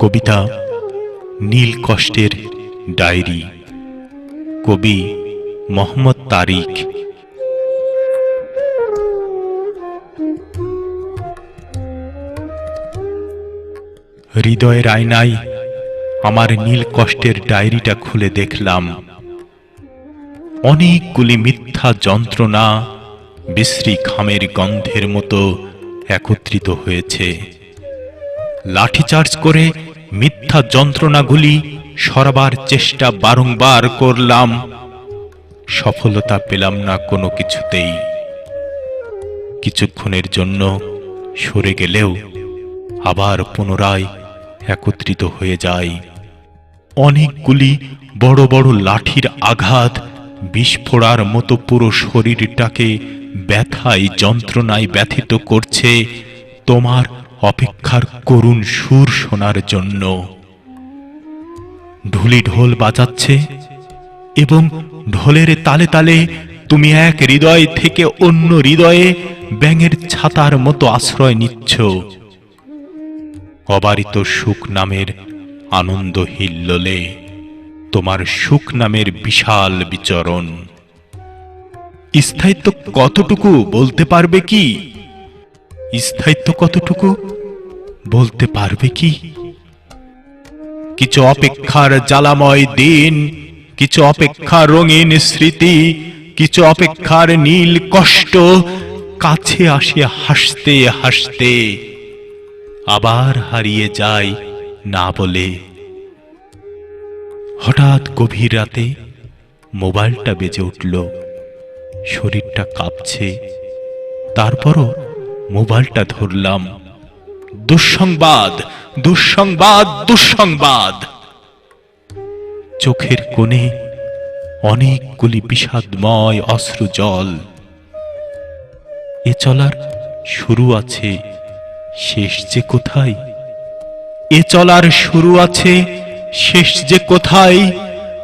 কবিতা নীল কষ্টের ডায়েরি। কবি মোহাম্মদ তারিক। হৃদয়ের আয়নায় আমার নীল কষ্টের ডায়েরিটা খুলে দেখলাম। অনেকগুলি মিথ্যা যন্ত্রণা বিশ্রী খামের গন্ধের মতো একত্রিত হয়েছে। লাঠিচার্জ করে মিথ্যা যন্ত্রণাগুলি সরাবার চেষ্টা বারংবার করলাম। সফলতা পেলাম না কোনো কিছুতেই। কিছুক্ষণের জন্য সরে গেলেও আবার পুনরায় একত্রিত হয়ে যায় অনেকগুলি বড় বড় লাঠির আঘাত বিস্ফোরার মতো পুরো শরীরটাকে ব্যথায়, যন্ত্রণায় ব্যথিত করছে। তোমার অপেক্ষার করুণ সুর শোনার জন্য। ঢুলি ঢোল বাজাচ্ছে এবং ঢোলের তালে তালে তুমি এক হৃদয় থেকে অন্য হৃদয়ে ব্যাঙের ছাতার মতো আশ্রয় নিচ্ছ। অবারিত সুখ নামের আনন্দ হিল্লোলে তোমার সুখ নামের বিশাল বিচরণ। স্থায়িত্ব কতটুকু বলতে পারবে কি? স্থায়িত্ব কতটুকু? বলতে পারবে কি? কিছু অপেক্ষার জ্বালাময় দিন, কিছু অপেক্ষা রঙিন স্মৃতি, কিছু অপেক্ষার নীল কষ্ট কাছে আসে হাসতে হাসতে আবার হারিয়ে যায় না বলে। হঠাৎ গভীর রাতে মোবাইলটা বেজে উঠল। শরীরটা কাঁপছে। তারপরও মোবাইলটা ধরলাম। দুঃসংবাদ দুঃসংবাদ দুঃসংবাদ। চোখের কোণে অনেকগুলি বিষাদময় অশ্রু জল। এ চলার শুরু আছে শেষ যে কোথায়? এ চলার শুরু আছে শেষ যে কোথায়?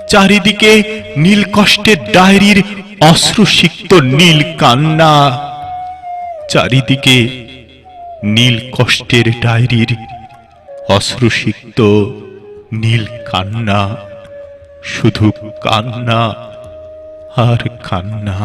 চারিদিকে নীল কষ্টের ডায়েরির অশ্রুসিক্ত নীল কান্না। চারিদিকে নীল কষ্টের ডায়েরির অশ্রুসিক্ত নীল কান্না শুধু কান্না আর কান্না।